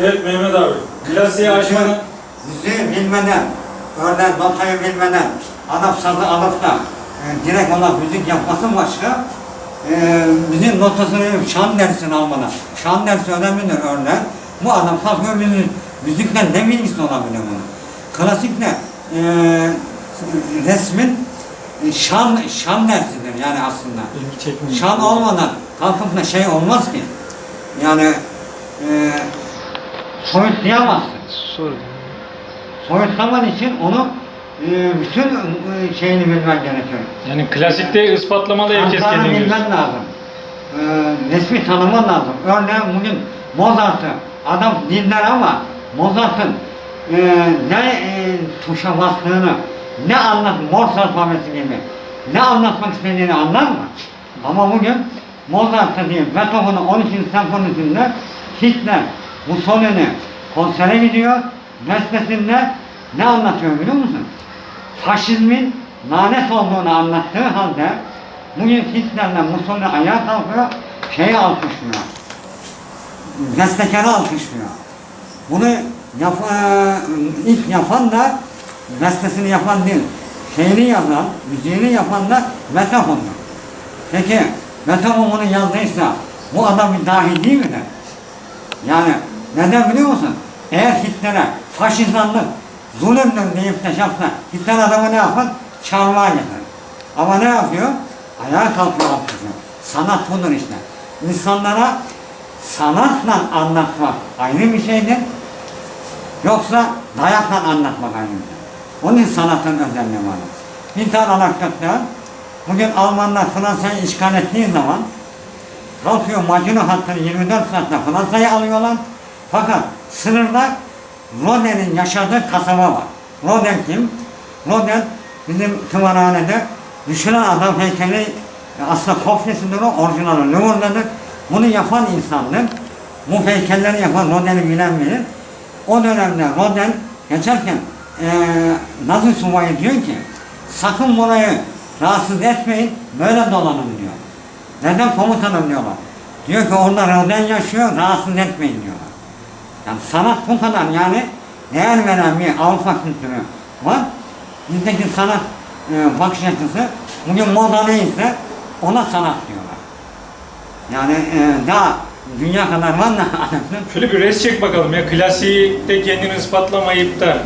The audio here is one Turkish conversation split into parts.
Evet Mehmet abi. Klasiği aşmanın Müziği bilmeden, örneğin notayı bilmeden adam sazı alıp da e, direkt ona müzik yapması başka. E, müziğin notasını, şan dersini almalı. Şan dersi önemlidir örneğin. Bu adam kalkıyor müzik, müzikten ne bilgisi olabilir bunun? Klasikle e, resmin e, şan, şan dersidir yani aslında. Şan olmadan kalkıp da şey olmaz ki. Yani e, soyutlayamazsın. Sor. Soyutlaman için onu e, bütün e, şeyini bilmen gerekiyor. Yani klasikte ispatlamalı herkes Şartlarını kendini. bilmen lazım. E, resmi tanıman lazım. Örneğin bugün Mozart'ı adam dinler ama Mozart'ın e, ne e, tuşa bastığını, ne anlat, Morse alfabesi gibi, ne anlatmak istediğini anlar mı? Ama bugün Mozart'ı değil, Beethoven'ın 12. senfonisinde Hitler Mussolini konsere gidiyor, bestesinde ne anlatıyor biliyor musun? Faşizmin lanet olduğunu anlattığı halde bugün Hitler'le Mussolini ayağa kalkıyor, şeyi alkışlıyor. Bestekarı alkışlıyor. Bunu yap, ilk yapan da bestesini yapan değil, şeyini yazan, müziğini yapan da Beethoven'dur. Peki Beethoven bunu yazdıysa bu adam bir dahi değil midir? Yani neden biliyor musun? Eğer Hitler'e faşizanlık, zulümdür deyip de yapsa Hitler adamı ne yapar? Çarmıha getirir. Ama ne yapıyor? Ayağa kalkıyor alkışlıyor. Sanat budur işte. İnsanlara sanatla anlatmak ayrı bir şeydir. Yoksa dayakla anlatmak ayrı bir şey. Onun için sanatın özelliği var. Bir tane anekdotta bugün Almanlar Fransa'yı işgal ettiği zaman kalkıyor Maginot hattını 24 saatte Fransa'yı alıyorlar. Fakat sınırda Rodin'in yaşadığı kasaba var. Rodin kim? Rodin bizim tımarhanede düşünen adam heykeli e, aslında kopyasıdır o, orijinali Louvre'dadır. Bunu yapan insandır. Bu heykelleri yapan Rodin'i bilen bilir. O dönemde Rodin geçerken eee Nazi subayı diyor ki sakın burayı rahatsız etmeyin böyle dolanın diyor. Neden komutanım diyorlar. Diyor ki orada Rodin yaşıyor rahatsız etmeyin diyorlar. Yani sanat bu kadar yani değer veren bir Avrupa kültürü var. Bizdeki sanat e, bakış açısı bugün moda neyse ona sanat diyorlar. Yani e, daha dünya kadar var da Şöyle bir res çek bakalım ya. Klasikte kendini ispatlamayıp da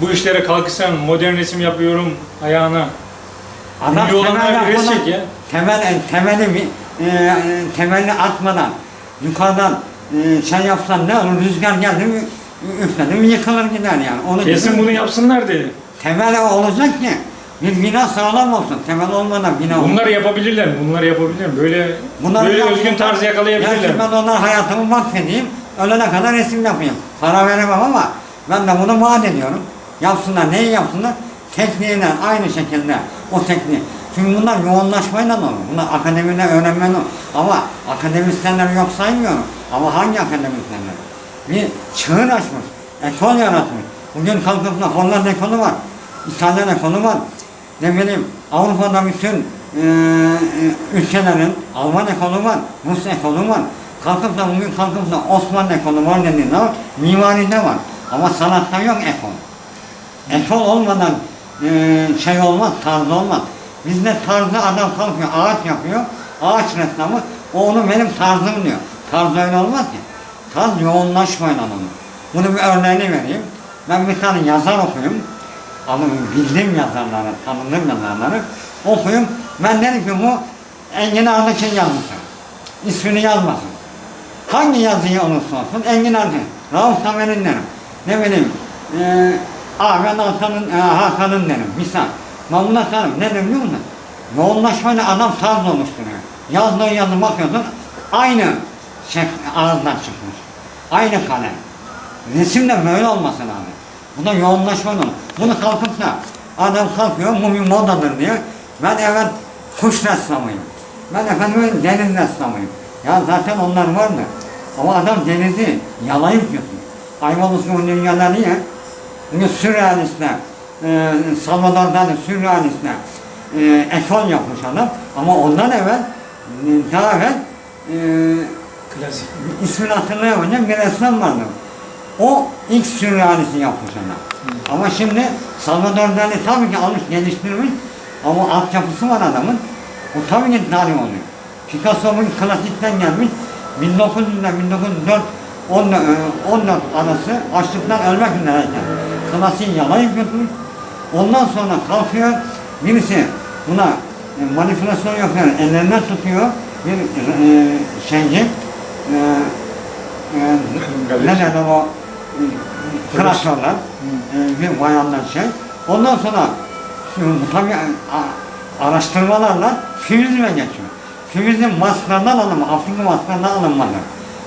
bu işlere kalksan modern resim yapıyorum ayağına. Adam Ünlü olanlar bir res çek ya. Temel, temeli, e, e, temelini atmadan yukarıdan e, şey yapsan ne olur rüzgar geldi mi üfledi mi yıkılır gider yani. Onu Kesin bunu yapsınlar dedi. Temel olacak ki bir bina sağlam olsun. Temel olmadan bina olmaz. Bunlar yapabilirler mi? Bunlar yapabilirler mi? Böyle Bunları böyle özgün tarzı Ya yakalayabilirler mi? ben onlar hayatımı vakfedeyim. Ölene kadar resim yapayım. Para veremem ama ben de bunu vaat ediyorum. Yapsınlar, neyi yapsınlar? Tekniğiyle aynı şekilde o tekniği. Çünkü bunlar yoğunlaşmayla olur. Bunlar akademide öğrenmen olur. Ama akademisyenler yok saymıyorum. Ama hangi akademisyenler? Bir çığır açmış. Ekol yaratmış. Bugün kalkıp da Hollanda ekolu var. İtalyan ekolu var. Ne bileyim Avrupa'da bütün e, ülkelerin Alman ekolu var, Rus ekolu var. Kalkıp da bugün kalkıp da Osmanlı ekolu var dediğinde var, mimaride var. Ama sanatta yok ekol. Ekol olmadan e, şey olmaz, tarz olmaz. Bizde tarzı adam kalkıyor, ağaç yapıyor, ağaç ressamı, o onu benim tarzım diyor. Tarz öyle olmaz ki. Tarz yoğunlaşmayla olur. Bunu bir örneğini vereyim. Ben bir tane yazar okuyum. Ama bildiğim yazarları, tanıdığım yazarları okuyum. Ben dedim ki bu Engin Ardıç'ın yazısı. İsmini yazmasın. Hangi yazıyı olursa olsun Engin Ardıç. Rauf Tamer'in derim. Ne bileyim, e, Ahmet Hakan'ın, e, Hakan'ın derim. Misal. Ben buna sarım. Ne dedim biliyor musun? Yoğunlaşmayla adam tarz oluşturuyor. Yazdığı yazı bakıyorsun aynı şey ağızdan çıkmış. Aynı kalem. Resim de böyle olması lazım. Bu da yoğunlaşma olur. Bunu kalkıp da adam kalkıyor bir modadır diye. Ben evet kuş ressamıyım. Ben efendim deniz ressamıyım. Ya zaten onlar vardı. Ama adam denizi yalayıp yapıyor. Ayvalık'ın dünyada niye? Çünkü sürrealistler, e, Salvador Dali sürrealistler e, ekol yapmış adam. Ama ondan evvel, daha evvel e, Klasik. ismini hatırlayamayacağım bir ressam vardı. O ilk sürrealisi yapmış ona. Ama şimdi Salvador Dali tabii ki almış geliştirmiş ama altyapısı var adamın. O tabii ki tarih oluyor. Picasso bu klasikten gelmiş. 1900 ile 1904 14, e, 14 arası açlıktan ölmek üzereyken klasiği yalayıp götürmüş. Ondan sonra kalkıyor birisi buna e, manipülasyon yapıyor, ellerinden tutuyor bir e, şeyci e, e, ne derler o klasörler bir bayanlar şey. Ondan sonra şu, tabii a- araştırmalarla füvizme geçiyor. Füvizm masklardan alınma, Afrika masklardan alınmalı.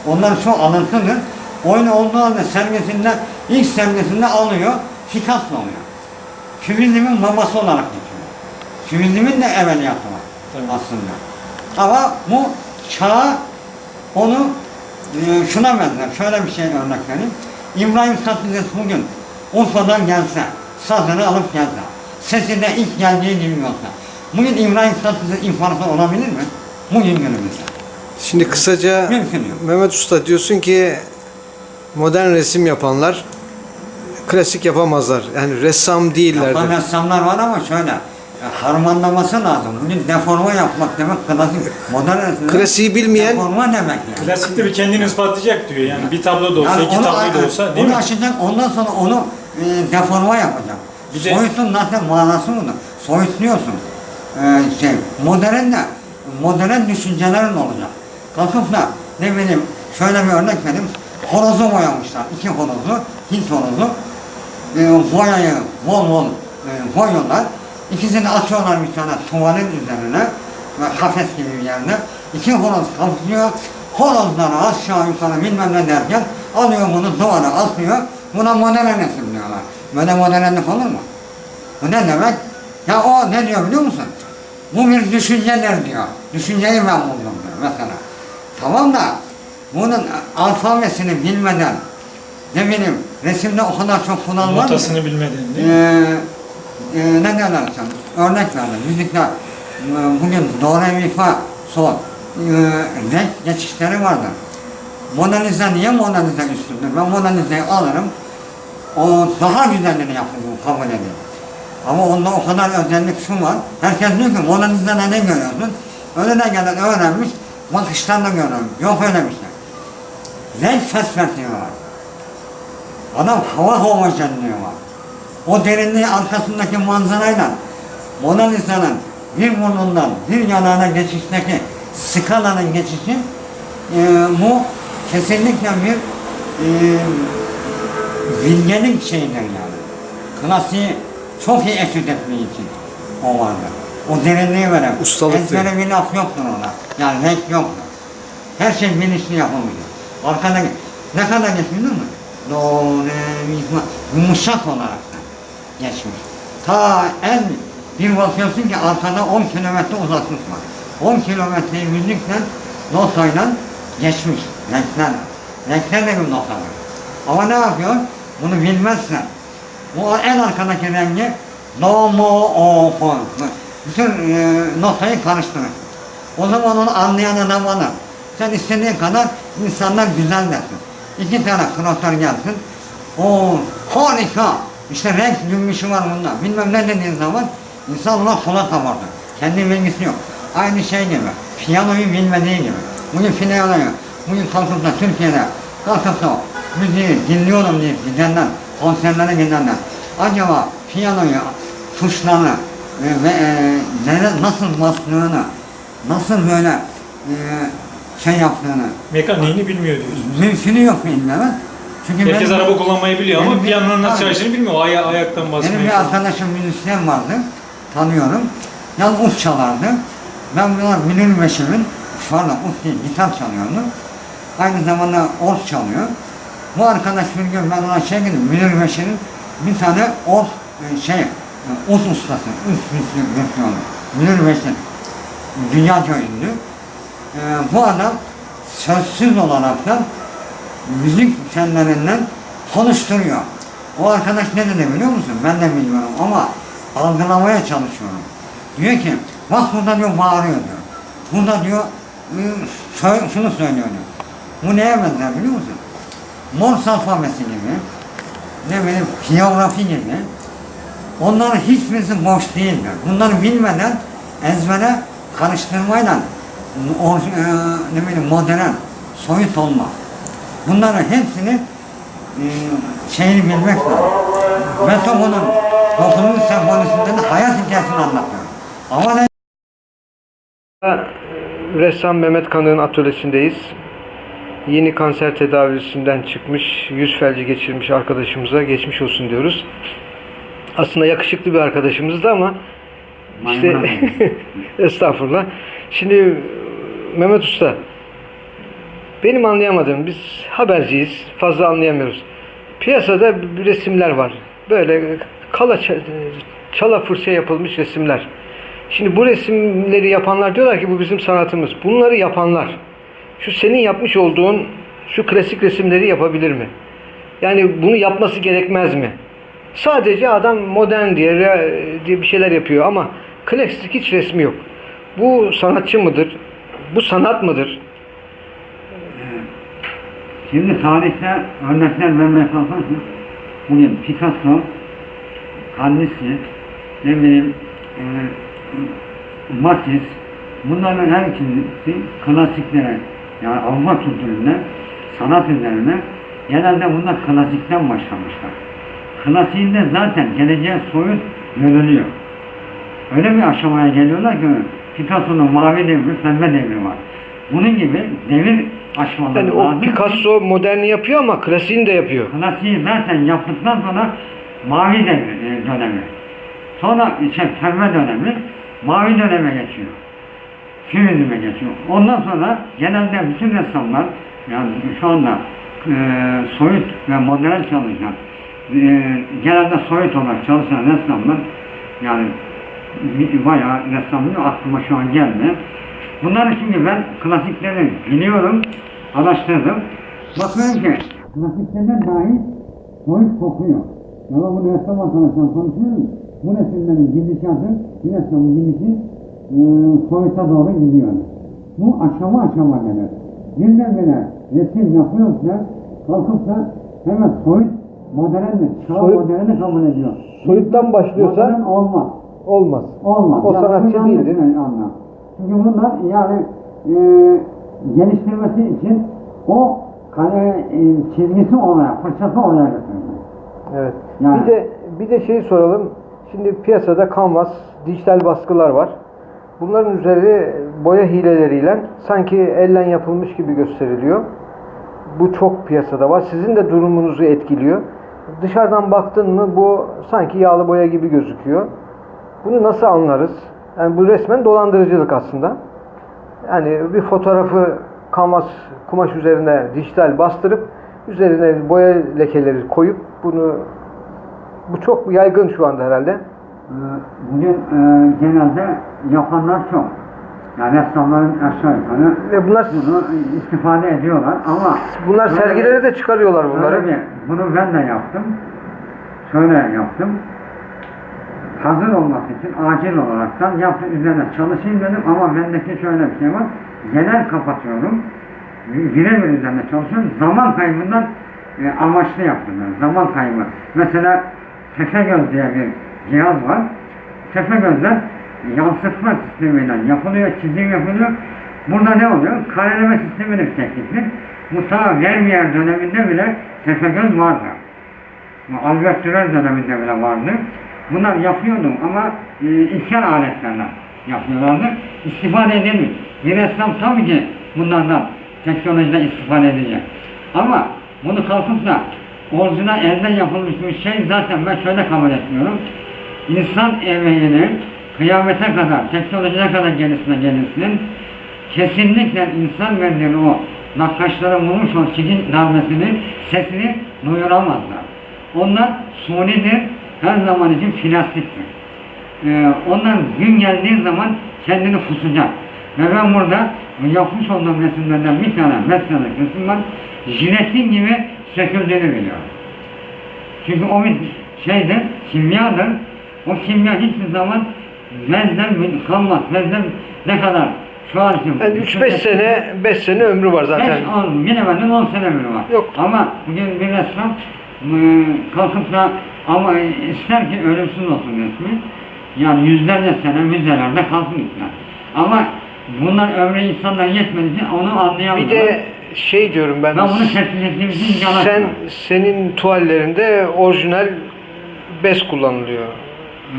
Onların çoğu alıntıdır. Oyun olduğu halde sergisinde, ilk sergisinde alıyor, Picasso oluyor. Kübizmin babası olarak geçiyor. Kübizmin de evveliyatı var aslında. Ama bu çağ onu e, şuna benzer. Şöyle bir şey örnek vereyim. İbrahim Tatlıses bugün Urfa'dan gelse, sazını alıp gelse, sesi de ilk geldiği gibi olsa, bugün İbrahim Tatlıses infarktı olabilir mi? Bugün günümüzde. Şimdi kısaca. Mehmet Usta diyorsun ki modern resim yapanlar klasik yapamazlar. Yani ressam değiller. Yapan ressamlar var ama şöyle, harmanlaması lazım. Bugün deforme yapmak demek klasik, modern. Klasiği bilmeyen- Deforme demek yani. Klasikte bir kendini ispatlayacak diyor yani. Bir tablo da olsa, Yani iki onu- tablo da olsa değil onu mi? açacak, ondan sonra onu e, deforme yapacak. Bir de- Soyutun zaten manası budur. Soyutluyorsun. E, şey, modern de, modern düşüncelerin olacak. Kalkıp da ne bileyim, şöyle bir örnek vereyim. Horozu boyamışlar. iki horozu, Hint horozu. E, boyayı bol bol e, boyuyorlar. İkisini atıyorlar bir tane tuvalin üzerine. Ve kafes gibi bir yerde. İki horoz kalkıyor. Horozları aşağı yukarı bilmem ne derken alıyor bunu duvara asıyor. Buna modern resim diyorlar. Böyle modernlik olur mu? Bu ne demek? Ya o ne diyor biliyor musun? Bu bir düşüncedir diyor. Düşünceyi ben buldum diyor mesela. Tamam da bunun alfabesini bilmeden ne bileyim resimde o kadar çok var ki. Notasını bilmeden değil mi? Ee, e, ne sen? Örnek verdim. Müzikte e, bugün do, re, mi, fa, sol e, renk geçişleri vardır. Mona Lisa niye üstündür? Ben Mona alırım. O daha güzelini yapıyor, kabul ediyor. Ama onda o kadar özellik şu var. Herkes diyor ki Mona Lisa'da ne görüyorsun? Önüne öğrenmiş, bakışlarla görüyorum. Yok öyle bir şey. Renk perspektifi var. Adam hava. O derinliği arkasındaki manzarayla Mona Lisa'nın bir burnundan bir yanağına geçişteki skalanın geçişi e, bu kesinlikle bir e, bilgelik şeyidir yani. Klasiği çok iyi etüt ettiği için o vardı. O derinliği veren. Ustalık Ezbere bir laf yoktur ona. Yani renk yoktur. Her şey bilinçli yapılmıyor. Arkadaki ne kadar geçmiş biliyor musun? Do, re, mi, fa. Yumuşak olarak geçmiş. Ta en bir bakıyorsun ki arkada 10 kilometre uzaklık var. 10 kilometreyi müzikle, notayla geçmiş. Renklerle. Renklerle bir var. Ama ne yapıyor? Bunu bilmezsen. Bu en arkadaki rengi do, mo, o, fa. Bütün e, notayı karıştırır. O zaman onu anlayan adam alır. Sen istediğin kadar insanlar güzel dersin. İki tane knotlar gelsin. O harika. İşte renk cümbüşü var bunda. Bilmem ne dediğin zaman insan ona sola kabardı. Kendi bilgisi yok. Aynı şey gibi. Piyanoyu bilmediği gibi. Bugün piyanoyu, bugün kalkıp da Türkiye'de kalkıp da müziği dinliyorum diye gidenler, konserlere gidenler. Acaba piyanoyu, tuşlarını e, ve e, nere- nasıl bastığını, nasıl böyle e, şey yaptığını Mekaniğini bilmiyor diyorsun. mümkünü yok bilmem. Çünkü Herkes benim- araba kullanmayı biliyor ama benim bir- piyanonun nasıl Aynen. çalıştığını bilmiyor. Aya, ayaktan Benim basmayı. bir falan. arkadaşım müzisyen vardı, tanıyorum. Yalnız çalardı. Ben buna Münir Meşhur'un, pardon ut değil, gitar çalıyordu. Aynı zamanda org çalıyor. Bu arkadaş bir gün ben ona şey dedim, Münir Meşhur'un bir tane org, e, şey, e, ut ustası, ut virtüözü, Münir Meşhur. Dünyaca ünlü. E, bu adam sözsüz olarak da müzik tellerinden konuşturuyor. O arkadaş ne dedi biliyor musun? Ben de bilmiyorum ama algılamaya çalışıyorum. Diyor ki, bak burada diyor bağırıyor diyor. Burada diyor, ıı, şunu söylüyor diyor. Bu neye benzer biliyor musun? Morse alfabesi gibi, ne bileyim geografi gibi. Onların hiçbirisi boş değildir. Bunları bilmeden ezbere karıştırmayla o, e, ne bileyim modern, soyut olmaz. Bunların hepsini e, şeyini bilmek lazım. Beethoven'ın 9. senfonisinde de hayat hikayesini anlatıyor. Ama ne Ressam Mehmet Kanık'ın atölyesindeyiz. Yeni kanser tedavisinden çıkmış, yüz felci geçirmiş arkadaşımıza geçmiş olsun diyoruz. Aslında yakışıklı bir arkadaşımızdı ama işte estağfurullah. Şimdi Mehmet Usta benim anlayamadığım biz haberciyiz fazla anlayamıyoruz. Piyasada resimler var. Böyle kala ça- çala fırça yapılmış resimler. Şimdi bu resimleri yapanlar diyorlar ki bu bizim sanatımız. Bunları yapanlar şu senin yapmış olduğun şu klasik resimleri yapabilir mi? Yani bunu yapması gerekmez mi? Sadece adam modern diye, diye bir şeyler yapıyor ama klasik hiç resmi yok. Bu sanatçı mıdır? Bu sanat mıdır? Şimdi tarihte örnekler vermeye kalkarsak bugün Picasso, Kandinsky, ne bileyim e, Matisse bunların her ikisi klasiklere yani Avrupa kültüründen sanat üzerine genelde bunlar klasikten başlamışlar. Klasiğinde zaten geleceğe soyut yöneliyor. Öyle bir aşamaya geliyorlar ki Picasso'nun mavi devri, pembe devri var. Bunun gibi devir aşmaları Yani o lazım. Picasso moderni yapıyor ama klasiğini de yapıyor. Klasiği zaten yaptıktan sonra mavi devri e, dönemi. Sonra şey, pembe dönemi, mavi döneme geçiyor. Kübizme geçiyor. Ondan sonra genelde bütün ressamlar, yani şu anda e, soyut ve modern çalışan, e, genelde soyut olarak çalışan ressamlar, yani bayağı ressamlığı aklıma şu an geldi. Bunları şimdi ben klasikleri biliyorum, araştırdım. Bakıyorum ki klasiklerden dahi soyut kokuyor. Ya ben bunu ressam arkadaşlar konuşuyorum. Bu resimlerin gidişatı, ressamın gidişi e, soyuta doğru gidiyor. Bu aşama aşama gelir. Birdenbire resim yapıyorsa kalkıp da hemen soyut moderndir. Çağ Soyut- moderni kabul ediyor. Soyuttan başlıyorsa- Modern olmaz. Olmaz. Olmaz. O Yani sanatçı değildir. bir anlam. Çünkü bunlar yani e, geliştirmesi için o kare e, çizgisi oraya, fırçası oraya götürüyor. Evet. Yani- Bir de bir de şeyi soralım. Şimdi piyasada kanvas, dijital baskılar var. Bunların üzeri boya hileleriyle sanki ellen yapılmış gibi gösteriliyor. Bu çok piyasada var. Sizin de durumunuzu etkiliyor. Dışarıdan baktın mı bu sanki yağlı boya gibi gözüküyor. Bunu nasıl anlarız? Yani bu resmen dolandırıcılık aslında. Yani bir fotoğrafı kanvas kumaş üzerine dijital bastırıp üzerine boya lekeleri koyup bunu bu çok yaygın şu anda herhalde. Ee, Bugün e, genelde yapanlar çok. Yani ressamların aşağı yukarı Ve bunlar bunu istifade ediyorlar ama bunlar sergilere de çıkarıyorlar bunları. Bir, bunu ben de yaptım. Şöyle yaptım. Hazır olması için acil olaraktan yaptım üzerine çalışayım dedim ama bendeki şöyle bir şey var. Genel kapatıyorum. Birebir üzerine çalışıyorum. Zaman kaybından e, amaçlı yaptım ben. Zaman kaybı. Mesela Tepegöz diye bir cihaz var. Tepegözler yansıtma sistemiyle yapılıyor, çizim yapılıyor. Burada ne oluyor? Kareleme sisteminin bir tekniktir. Bu ta Vermeer döneminde bile Tepegöz vardı. Albert Dürer döneminde bile vardı. Bunlar yapıyordu ama e, ilkel aletlerle yapıyorlardı. İstifade edemiyor. Bir ressam tabii ki bunlardan teknolojiden istifade edecek. Ama bunu kalkıp da orijinal elden yapılmış bir şey zaten ben şöyle kabul etmiyorum. İnsan emeğinin kıyamete kadar, teknolojiye kadar gerisine gelirsin. Kesinlikle insan verdiği o nakkaşlara vurmuş o çikin darbesini, sesini duyuramazlar. Onlar sunidir, her zaman için plastiktir. Ee, onlar gün geldiği zaman kendini kusacak. Ve ben burada bu yapmış olduğum resimlerden bir tane, tane resim var. Jiletin gibi söküldüğünü biliyorum. Çünkü o bir şeydir, kimyadır. O kimya hiçbir zaman bezden kalmaz. Bezden ne kadar Şu an için. Yani 3-5 sene 5 sene ömrü var zaten. Beş, on, bilemedin 10 sene ömrü var. Yok. Ama bugün bir ressam kalkıp da ama ister ki ölümsüz olsun resmi. Yani yüzlerce sene müzelerde kalsın ister. Ama bunlar ömrü insanlar yetmediği için onu anlayamıyorlar. Bir de şey diyorum ben. ben bunu için yalan. Sen senin tuvallerinde orijinal bez kullanılıyor.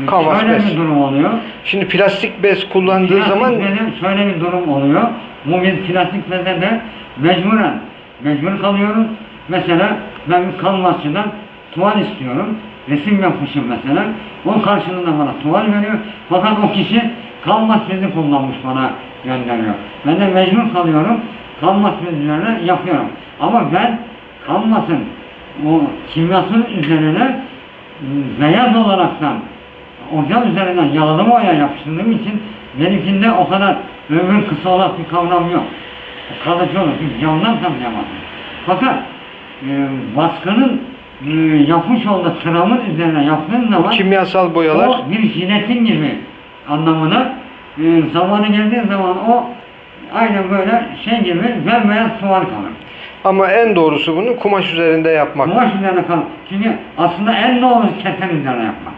Kanvas Şöyle bez. bir durum oluyor. Şimdi plastik bez kullandığı Plastik zaman bezin şöyle bir durum oluyor. Bu biz plastik beze de mecburen mecbur kalıyoruz. Mesela ben bir kanvasçıdan tuval istiyorum. Resim yapmışım mesela. O karşılığında bana tuval veriyor. Fakat o kişi kanvas bezi kullanmış bana gönderiyor. Ben de mecbur kalıyorum. Kanvas bezlerine yapıyorum. Ama ben kanvasın o kimyasının üzerine beyaz olaraktan Ocak üzerinden yağlı boya yapıştırdığım için benimkinde o kadar ömür kısa olan bir kavram yok. Kalıcı olur. Çünkü camdan tanıyamazsın. Fakat e, baskının e, yapmış olduğu travın üzerine yaptığın zaman kimyasal boyalar o bir jiletin gibi anlamına e, zamanı geldiği zaman o aynen böyle şey gibi bembeyaz tuval kalır. ama en doğrusu bunu kumaş üzerinde yapmak. Kumaş üzerine kalır. Çünkü aslında en doğrusu keten üzerine yapmak.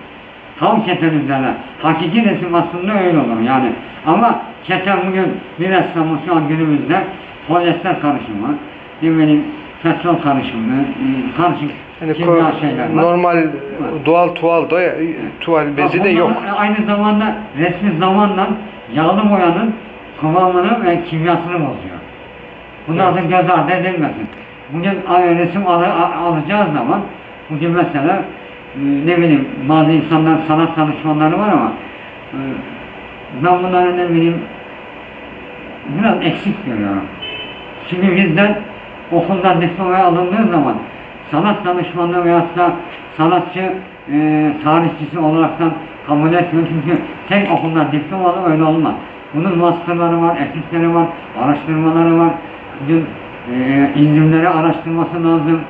Tam keten üzerine. Hakiki resim aslında öyle olur yani. Ama keten bugün bir ressamın şu an günümüzde polyester karışımı, ne bileyim petrol karışımı, e, karışık Yani şeyler var. normal doğal tuval da tuval bezi de yok. Aynı zamanda resmi zamanla yağlı boyanın kıvamını ve kimyasını bozuyor. Bunlar da göz ardı edilmesin. Bugün resim al- al- alacağız zaman bugün mesela e, ne bileyim bazı insanlar sanat danışmanları var ama e, ben bunları ne bileyim biraz eksik görüyorum. Şimdi bizden okuldan diplomaya alındığı zaman sanat danışmanlığı veyahut da sanatçı e, tarihçisi olaraktan kabul etmiyor. Çünkü tek okuldan diplomalı öyle olmaz. Bunun masterları var, etikleri var, araştırmaları var. Bugün e, inzimleri araştırması lazım,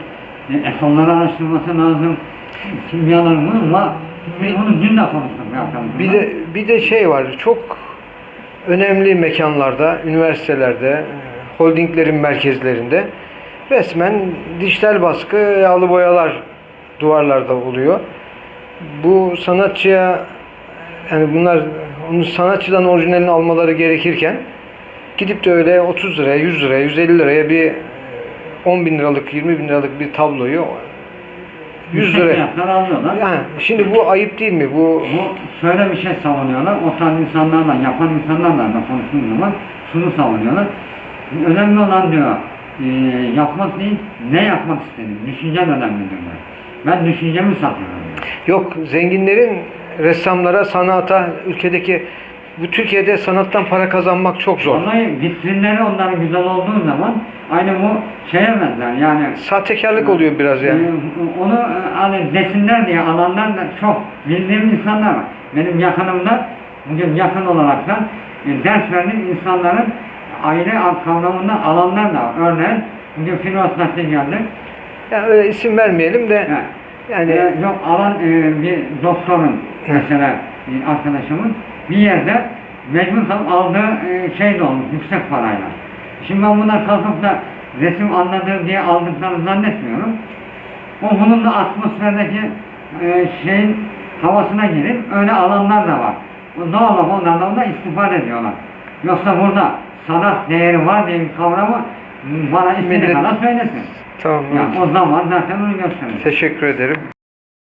e, ekolları araştırması lazım. Kimyalarımız var. Biz bunu dün de konuştuk. bir de bir de şey var. Çok önemli mekanlarda, üniversitelerde, holdinglerin merkezlerinde resmen dijital baskı, yağlı boyalar duvarlarda oluyor. Bu sanatçıya yani bunlar onun sanatçıdan orijinalini almaları gerekirken gidip de öyle 30 liraya, 100 liraya, 150 liraya bir 10 bin liralık, 20 bin liralık bir tabloyu 100 Yüksek liraya yani şimdi bu ayıp değil mi? Bu Bu şöyle bir şey savunuyorlar. O tarz insanlarla, yapan insanlarla da konuştuğum zaman şunu savunuyorlar. Önemli olan diyor, e, yapmak değil, ne yapmak istediğin. Düşüncen önemli diyorlar. Ben düşüncemi satıyorum. Yok zenginlerin ressamlara, sanata, ülkedeki bu Türkiye'de sanattan para kazanmak çok zor. Vallahi vitrinleri onların güzel olduğu zaman aynı bu şeye benzer yani Sahtekarlık oluyor biraz yani. Ee, Onu e, hani desinler diye alanlar da çok bildiğim insanlar var. Benim yakınımda bugün yakın olaraktan e, ders verdiğim insanların aile kavramında alanlar da var. Örneğin bugün Filosofi'ye geldik. Yani öyle isim vermeyelim de Yani, yani e, yok alan e, bir doktorun mesela bir arkadaşımın bir yerde mecbur kalıp aldığı e, şey de olmuş yüksek parayla. Şimdi ben bunlar kalkıp da resim anladığı diye aldıklarını zannetmiyorum. O bunun da atmosferdeki e, şeyin havasına girip öyle alanlar da var. Doğal olarak onlardan da istifade ediyorlar. Yoksa burada sanat değeri var diye bir kavramı bana istediği Millet- kadar söylesin. tamam. Yani o zaman zaten onu gösterir. Teşekkür ederim.